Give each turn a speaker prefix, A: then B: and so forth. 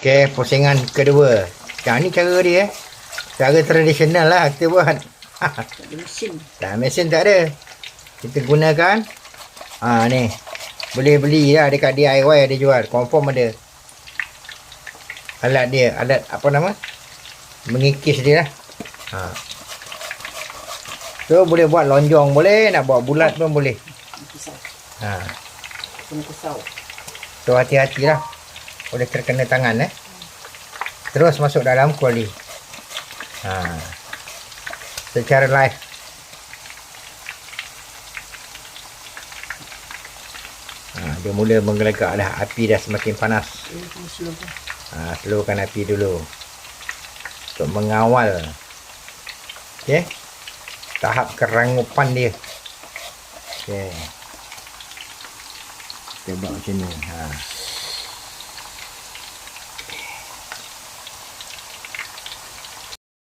A: Okey, pusingan kedua. Yang ni cara dia eh. Cara tradisional lah kita buat.
B: Tak ada mesin.
A: Tak mesin tak ada. Kita gunakan ha ni. Boleh beli lah dekat DIY ada jual. Confirm ada. Alat dia, alat apa nama? Mengikis dia lah. Ha. So boleh buat lonjong boleh, nak buat bulat pun boleh. Ha.
B: Kena pisau.
A: So hati-hatilah. Boleh terkena tangan eh. Terus masuk dalam kuali. Ha. Secara live. Ha, dia mula menggelegak dah. Api dah semakin panas. Ha, slowkan api dulu. Untuk mengawal. Okey. Tahap kerangupan dia. Okey. Kita buat macam ni. Ha.